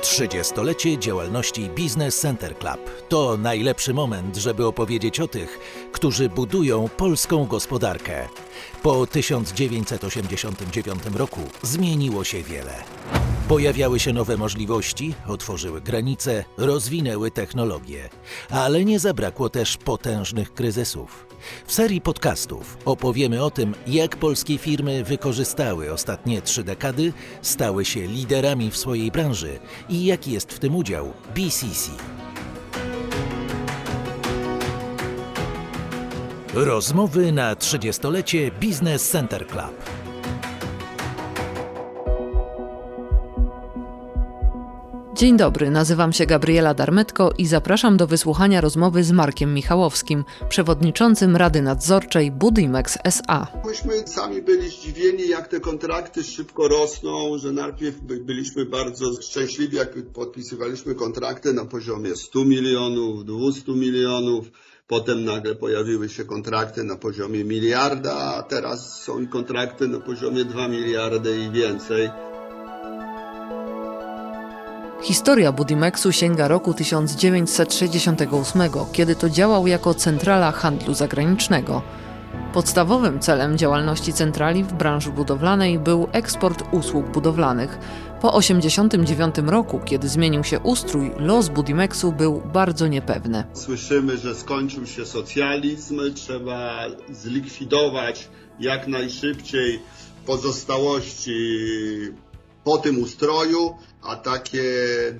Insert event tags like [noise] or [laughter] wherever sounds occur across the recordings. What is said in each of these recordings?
30-lecie działalności Business Center Club to najlepszy moment, żeby opowiedzieć o tych, którzy budują polską gospodarkę. Po 1989 roku zmieniło się wiele. Pojawiały się nowe możliwości, otworzyły granice, rozwinęły technologie, ale nie zabrakło też potężnych kryzysów. W serii podcastów opowiemy o tym, jak polskie firmy wykorzystały ostatnie trzy dekady, stały się liderami w swojej branży i jaki jest w tym udział BCC. Rozmowy na 30-lecie Business Center Club. Dzień dobry, nazywam się Gabriela Darmetko i zapraszam do wysłuchania rozmowy z Markiem Michałowskim, przewodniczącym Rady Nadzorczej Budimex SA. Myśmy sami byli zdziwieni, jak te kontrakty szybko rosną, że najpierw by- byliśmy bardzo szczęśliwi, jak podpisywaliśmy kontrakty na poziomie 100 milionów, 200 milionów. Potem nagle pojawiły się kontrakty na poziomie miliarda, a teraz są kontrakty na poziomie 2 miliardy i więcej. Historia Budimexu sięga roku 1968, kiedy to działał jako centrala handlu zagranicznego. Podstawowym celem działalności centrali w branży budowlanej był eksport usług budowlanych. Po 1989 roku, kiedy zmienił się ustrój, los Budimexu był bardzo niepewny. Słyszymy, że skończył się socjalizm, trzeba zlikwidować jak najszybciej pozostałości po tym ustroju, a takie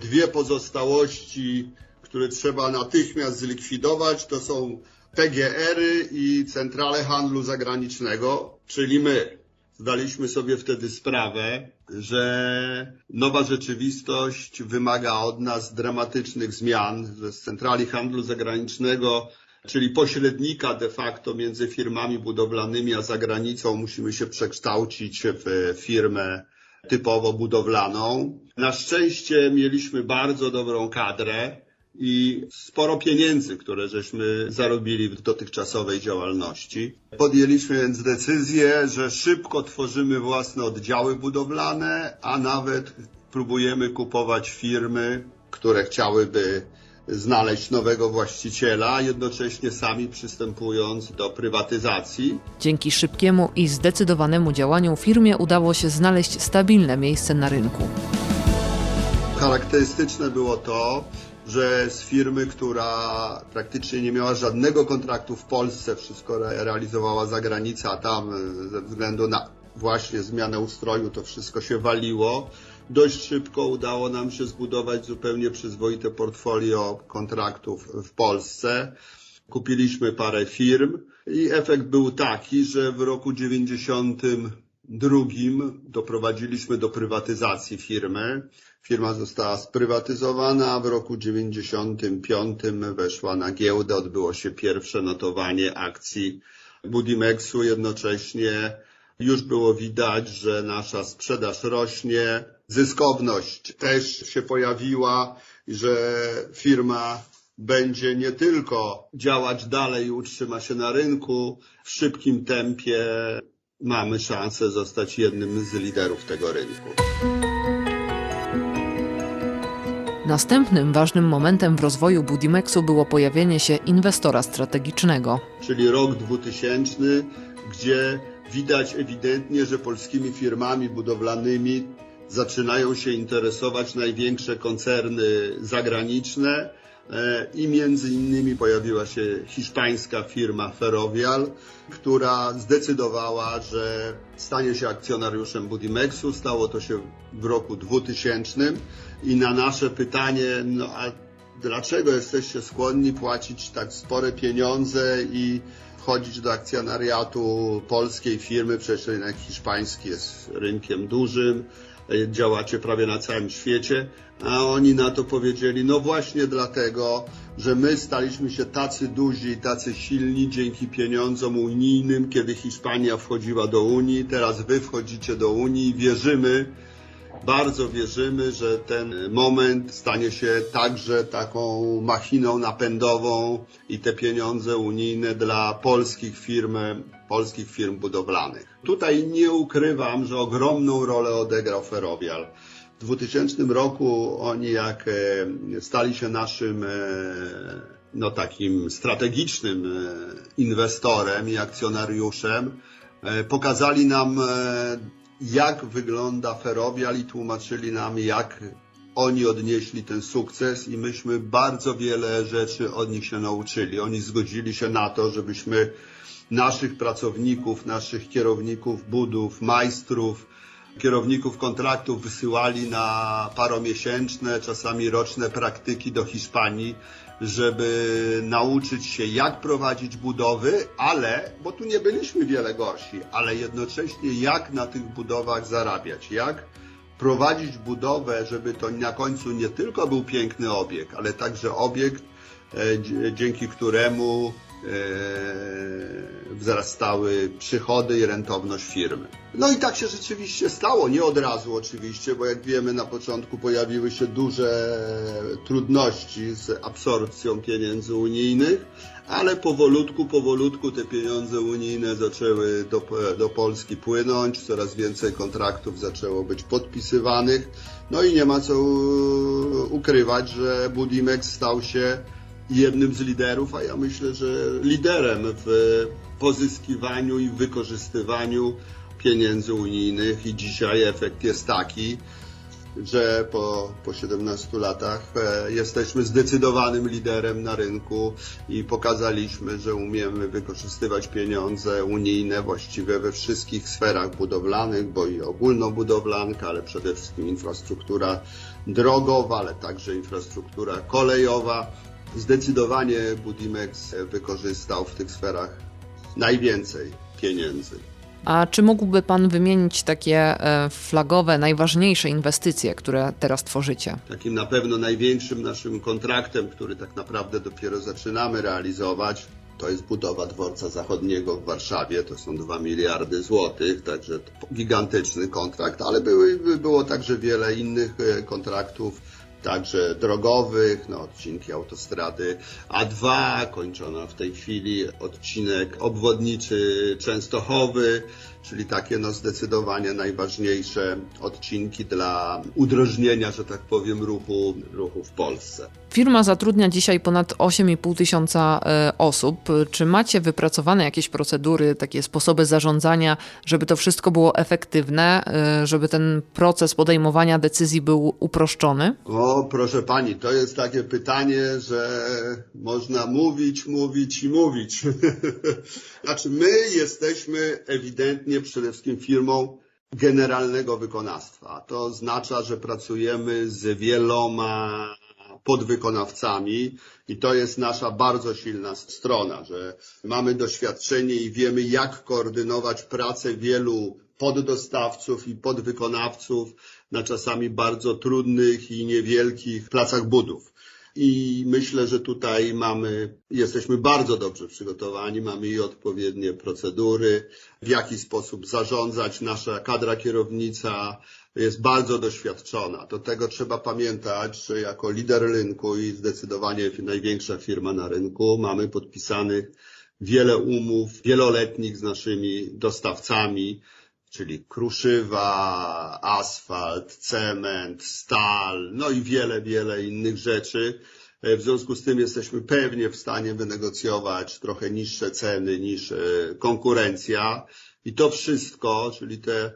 dwie pozostałości, które trzeba natychmiast zlikwidować, to są PGR-y i Centrale Handlu Zagranicznego, czyli my. Zdaliśmy sobie wtedy sprawę, że nowa rzeczywistość wymaga od nas dramatycznych zmian, że z centrali handlu zagranicznego, czyli pośrednika de facto między firmami budowlanymi a zagranicą, musimy się przekształcić w firmę typowo budowlaną. Na szczęście mieliśmy bardzo dobrą kadrę i sporo pieniędzy, które żeśmy zarobili w dotychczasowej działalności. Podjęliśmy więc decyzję, że szybko tworzymy własne oddziały budowlane, a nawet próbujemy kupować firmy, które chciałyby znaleźć nowego właściciela, jednocześnie sami przystępując do prywatyzacji. Dzięki szybkiemu i zdecydowanemu działaniu firmie udało się znaleźć stabilne miejsce na rynku. Charakterystyczne było to, że z firmy, która praktycznie nie miała żadnego kontraktu w Polsce, wszystko re- realizowała za granicą, a tam e, ze względu na właśnie zmianę ustroju to wszystko się waliło. Dość szybko udało nam się zbudować zupełnie przyzwoite portfolio kontraktów w Polsce. Kupiliśmy parę firm i efekt był taki, że w roku 92 doprowadziliśmy do prywatyzacji firmy. Firma została sprywatyzowana, a w roku 95 weszła na giełdę, odbyło się pierwsze notowanie akcji Budimexu. Jednocześnie już było widać, że nasza sprzedaż rośnie, zyskowność też się pojawiła, że firma będzie nie tylko działać dalej i utrzyma się na rynku w szybkim tempie, mamy szansę zostać jednym z liderów tego rynku. Następnym ważnym momentem w rozwoju Budimexu było pojawienie się inwestora strategicznego. czyli rok 2000, gdzie widać ewidentnie, że polskimi firmami budowlanymi zaczynają się interesować największe koncerny zagraniczne e, i między innymi pojawiła się hiszpańska firma Ferrovial, która zdecydowała, że stanie się akcjonariuszem Budimexu. Stało to się w roku 2000 i na nasze pytanie, no a dlaczego jesteście skłonni płacić tak spore pieniądze i wchodzić do akcjonariatu polskiej firmy, przecież rynek hiszpański jest rynkiem dużym, działacie prawie na całym świecie, a oni na to powiedzieli, no właśnie dlatego, że my staliśmy się tacy duzi tacy silni dzięki pieniądzom unijnym, kiedy Hiszpania wchodziła do Unii, teraz wy wchodzicie do Unii wierzymy, bardzo wierzymy, że ten moment stanie się także taką machiną napędową i te pieniądze unijne dla polskich firm, polskich firm budowlanych. Tutaj nie ukrywam, że ogromną rolę odegrał Ferrovial. W 2000 roku oni jak e, stali się naszym e, no takim strategicznym e, inwestorem i akcjonariuszem, pokazali nam jak wygląda ferrovial i tłumaczyli nam jak oni odnieśli ten sukces i myśmy bardzo wiele rzeczy od nich się nauczyli. Oni zgodzili się na to, żebyśmy naszych pracowników, naszych kierowników budów, majstrów, kierowników kontraktów wysyłali na paromiesięczne, czasami roczne praktyki do Hiszpanii, żeby nauczyć się jak prowadzić budowy, ale, bo tu nie byliśmy wiele gorsi, ale jednocześnie jak na tych budowach zarabiać, jak prowadzić budowę, żeby to na końcu nie tylko był piękny obiekt, ale także obiekt, e, dzięki któremu e, wzrastały przychody i rentowność firmy. No i tak się rzeczywiście stało, nie od razu oczywiście, bo jak wiemy na początku pojawiły się duże trudności z absorpcją pieniędzy unijnych, ale powolutku, powolutku te pieniądze unijne zaczęły do, do Polski płynąć, coraz więcej kontraktów zaczęło być podpisywanych, no i nie ma co ukrywać, że Budimex stał się jednym z liderów, a ja myślę, że liderem w pozyskiwaniu i wykorzystywaniu pieniędzy unijnych i dzisiaj efekt jest taki, że po, po 17 latach e, jesteśmy zdecydowanym liderem na rynku i pokazaliśmy, że umiemy wykorzystywać pieniądze unijne właściwie we wszystkich sferach budowlanych, bo i ogólnobudowlanka, ale przede wszystkim infrastruktura drogowa, ale także infrastruktura kolejowa. Zdecydowanie Budimex wykorzystał w tych sferach najwięcej pieniędzy. A czy mógłby Pan wymienić takie e, flagowe, najważniejsze inwestycje, które teraz tworzycie? Takim na pewno największym naszym kontraktem, który tak naprawdę dopiero zaczynamy realizować, to jest budowa dworca zachodniego w Warszawie. To są 2 miliardy złotych, także gigantyczny kontrakt, ale były, było także wiele innych e, kontraktów, także drogowych, no, odcinki autostrady A2, kończona w tej chwili odcinek obwodniczy Częstochowy, czyli takie no zdecydowanie najważniejsze odcinki dla udrożnienia, że tak powiem, ruchu, ruchu w Polsce. Firma zatrudnia dzisiaj ponad 8,5 tysiąca e, osób. Czy macie wypracowane jakieś procedury, takie sposoby zarządzania, żeby to wszystko było efektywne, e, żeby ten proces podejmowania decyzji był uproszczony? O, proszę pani, to jest takie pytanie, że można mówić, mówić i mówić. [laughs] znaczy, my jesteśmy ewidentnie przede wszystkim firmą generalnego wykonawstwa. To oznacza, że pracujemy z wieloma podwykonawcami i to jest nasza bardzo silna strona, że mamy doświadczenie i wiemy, jak koordynować pracę wielu poddostawców i podwykonawców na czasami bardzo trudnych i niewielkich placach budów. I myślę, że tutaj mamy, jesteśmy bardzo dobrze przygotowani, mamy i odpowiednie procedury, w jaki sposób zarządzać. Nasza kadra kierownica jest bardzo doświadczona. Do tego trzeba pamiętać, że jako lider rynku i zdecydowanie największa firma na rynku mamy podpisanych wiele umów wieloletnich z naszymi dostawcami, czyli kruszywa, asfalt, cement, stal, no i wiele, wiele innych rzeczy. E, W związku z tym jesteśmy pewnie w stanie wynegocjować trochę niższe ceny niż e, konkurencja i to wszystko, czyli te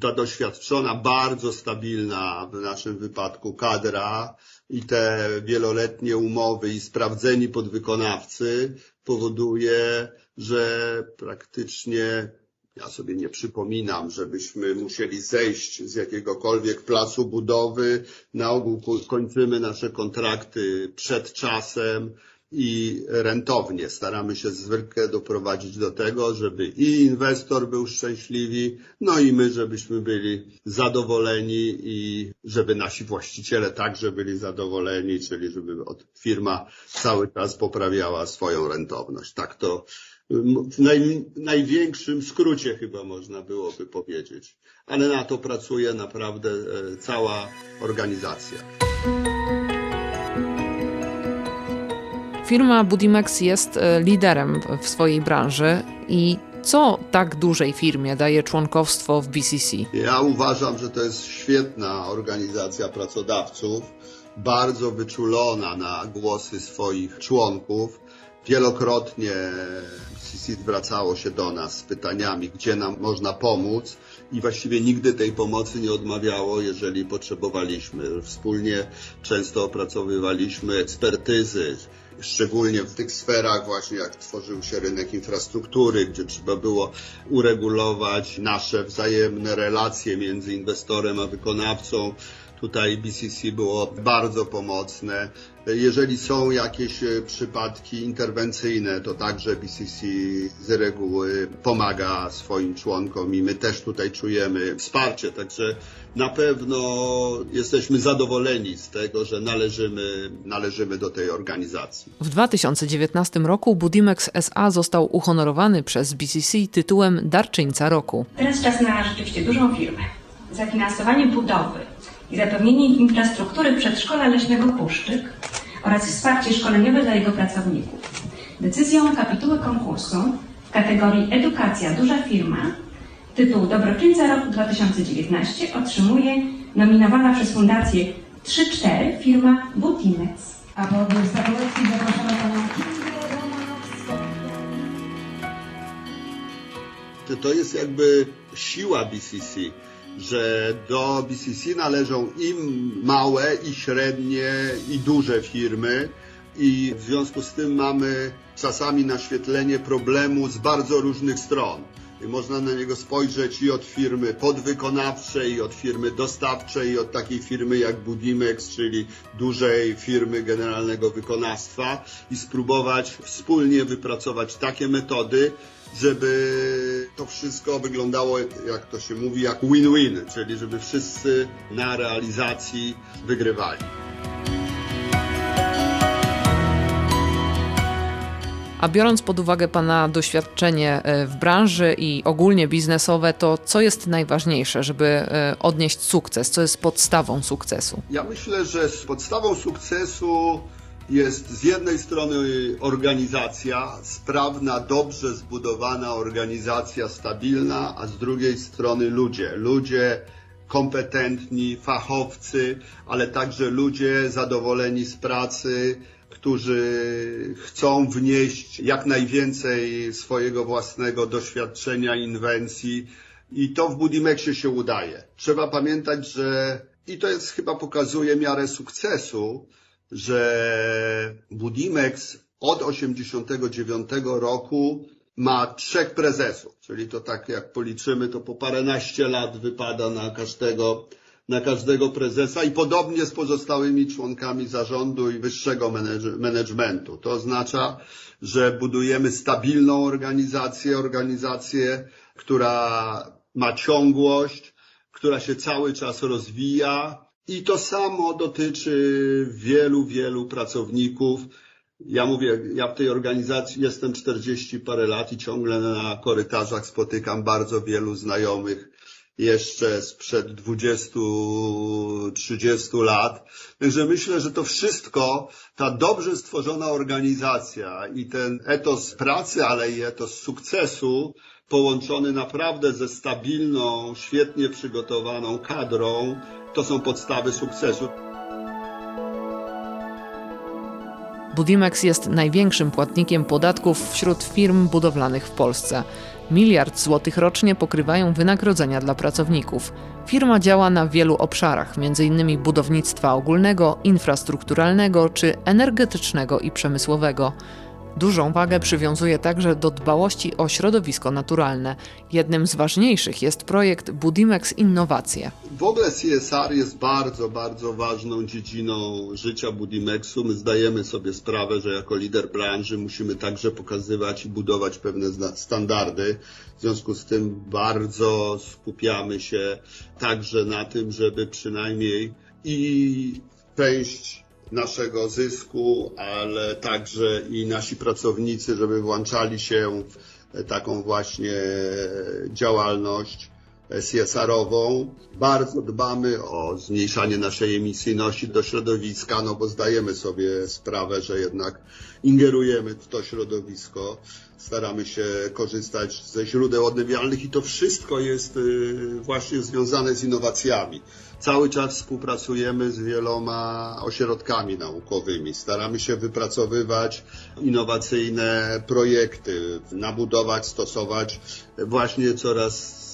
ta doświadczona, bardzo stabilna w naszym wypadku kadra i te wieloletnie umowy i sprawdzeni podwykonawcy powoduje, że praktycznie ja sobie nie przypominam, żebyśmy musieli zejść z jakiegokolwiek placu budowy. Na ogół ko- kończymy nasze kontrakty przed czasem i rentownie. Staramy się zwykle doprowadzić do tego, żeby i inwestor był szczęśliwy, no i my, żebyśmy byli zadowoleni i żeby nasi właściciele także byli zadowoleni, czyli żeby firma cały czas poprawiała swoją rentowność. Tak to w naj, największym skrócie chyba można byłoby powiedzieć. Ale na to pracuje naprawdę e, cała organizacja. Firma Budimex jest e, liderem w swojej branży i Co tak dużej firmie daje członkowstwo w BCC? Ja uważam, że to jest świetna organizacja pracodawców, bardzo wyczulona na głosy swoich członków. Wielokrotnie CC zwracało się do nas z pytaniami, gdzie nam można pomóc i właściwie nigdy tej pomocy nie odmawiało, jeżeli potrzebowaliśmy. Wspólnie często opracowywaliśmy ekspertyzy, szczególnie w tych sferach właśnie jak tworzył się rynek infrastruktury, gdzie trzeba było uregulować nasze wzajemne relacje między inwestorem a wykonawcą. Tutaj BCC było bardzo pomocne. Jeżeli są jakieś e, przypadki interwencyjne, to także BCC z reguły pomaga swoim członkom i my też tutaj czujemy wsparcie. Także na pewno jesteśmy zadowoleni z tego, że należymy, należymy do tej organizacji. W 2019 roku Budimex SA został uhonorowany przez BCC tytułem Darczyńca Roku. Teraz czas na rzeczywiście dużą firmę. Zafinansowanie budowy i zapewnienie infrastruktury przedszkola leśnego Puszczyk oraz wsparcie szkoleniowe dla jego pracowników. Decyzją kapituły konkursu w kategorii Edukacja Duża Firma tytuł Dobroczyńca roku 2019 otrzymuje nominowana przez Fundację 3-4 firma Butimex. A po degustacji zapraszamy panią. To- To jest jakby siła BCC, że do BCC należą i małe, i średnie, i duże firmy. I w związku z tym mamy czasami naświetlenie problemu z bardzo różnych stron. Można na niego spojrzeć i od firmy podwykonawczej, i od firmy dostawczej, i od takiej firmy jak Budimex, czyli dużej firmy generalnego wykonawstwa i spróbować wspólnie wypracować takie metody, żeby to wszystko wyglądało, jak to się mówi, jak win-win, czyli żeby wszyscy na realizacji wygrywali. A biorąc pod uwagę Pana doświadczenie e, w branży i ogólnie biznesowe, to co jest najważniejsze, żeby e, odnieść sukces? Co jest podstawą sukcesu? Ja myślę, że podstawą sukcesu jest z jednej strony organizacja, sprawna, dobrze zbudowana organizacja, stabilna, a z drugiej strony ludzie. Ludzie kompetentni, fachowcy, ale także ludzie zadowoleni z pracy, którzy chcą wnieść jak najwięcej swojego własnego doświadczenia, inwencji. I to w Budimexie się udaje. Trzeba pamiętać, że i to jest chyba pokazuje miarę sukcesu, że Budimex od 89 roku ma trzech prezesów, czyli to tak jak policzymy, to po paręnaście lat wypada na każdego, na każdego prezesa i podobnie z pozostałymi członkami zarządu i wyższego managementu. To oznacza, że budujemy stabilną organizację, organizację, która ma ciągłość, która się cały czas rozwija i to samo dotyczy wielu, wielu pracowników. Ja mówię, ja w tej organizacji jestem 40 parę lat i ciągle na korytarzach spotykam bardzo wielu znajomych jeszcze sprzed 20-30 lat. Także myślę, że to wszystko, ta dobrze stworzona organizacja i ten etos pracy, ale i etos sukcesu, połączony naprawdę ze stabilną, świetnie przygotowaną kadrą, to są podstawy sukcesu. Budimex jest największym płatnikiem podatków wśród firm budowlanych w Polsce. Miliard złotych rocznie pokrywają wynagrodzenia dla pracowników. Firma działa na wielu obszarach, m.in. budownictwa ogólnego, infrastrukturalnego czy energetycznego i przemysłowego. Dużą wagę przywiązuje także do dbałości o środowisko naturalne. Jednym z ważniejszych jest projekt Budimex Innowacje. W ogóle CSR jest bardzo, bardzo ważną dziedziną życia Budimexu. My zdajemy sobie sprawę, że jako lider branży musimy także pokazywać i budować pewne standardy. W związku z tym bardzo skupiamy się także na tym, żeby przynajmniej i część naszego zysku, ale także i nasi pracownicy, żeby włączali się w taką właśnie działalność CSR-ową. Bardzo dbamy o zmniejszanie naszej emisyjności do środowiska, no bo zdajemy sobie sprawę, że jednak ingerujemy w to środowisko. Staramy się korzystać ze źródeł odnawialnych i to wszystko jest y, właśnie związane z innowacjami. Cały czas współpracujemy z wieloma ośrodkami naukowymi. Staramy się wypracowywać innowacyjne projekty, nabudować, stosować właśnie coraz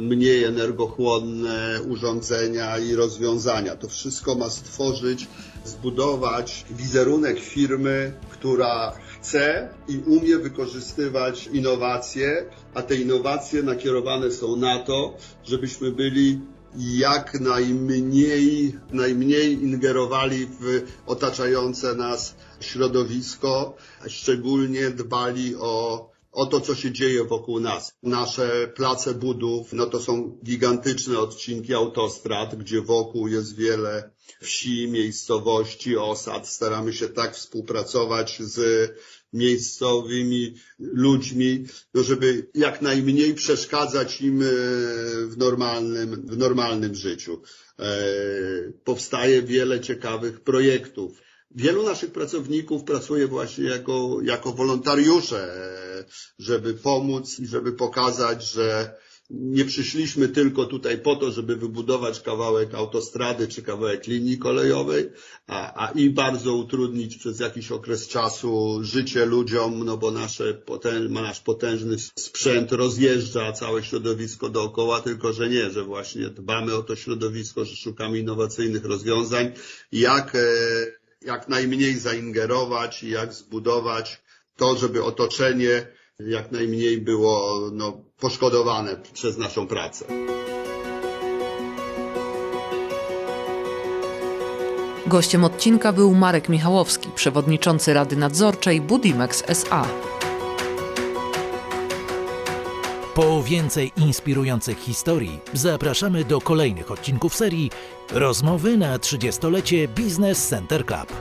mniej energochłonne urządzenia i rozwiązania. To wszystko ma stworzyć, zbudować wizerunek firmy, która chce i umie wykorzystywać innowacje, a te innowacje nakierowane są na to, żebyśmy byli jak najmniej, najmniej ingerowali w otaczające nas środowisko, a szczególnie dbali o o to, co się dzieje wokół nas. Nasze place budów, no to są gigantyczne odcinki autostrad, gdzie wokół jest wiele wsi, miejscowości, osad. Staramy się tak współpracować z miejscowymi ludźmi, no żeby jak najmniej przeszkadzać im e, w normalnym, w normalnym życiu. E, Powstaje wiele ciekawych projektów. Wielu naszych pracowników pracuje właśnie jako, jako wolontariusze, żeby pomóc i żeby pokazać, że nie przyszliśmy tylko tutaj po to, żeby wybudować kawałek autostrady czy kawałek linii kolejowej, a, a i bardzo utrudnić przez jakiś okres czasu życie ludziom, no bo nasze potęż, nasz potężny sprzęt rozjeżdża całe środowisko dookoła, tylko że nie, że właśnie dbamy o to środowisko, że szukamy innowacyjnych rozwiązań, jak e, jak najmniej zaingerować i jak zbudować to, żeby otoczenie jak najmniej było no, poszkodowane przez naszą pracę. Gościem odcinka był Marek Michałowski, przewodniczący Rady Nadzorczej Budimex SA. Po więcej inspirujących historii zapraszamy do kolejnych odcinków serii Rozmowy na 30-lecie Business Center Club.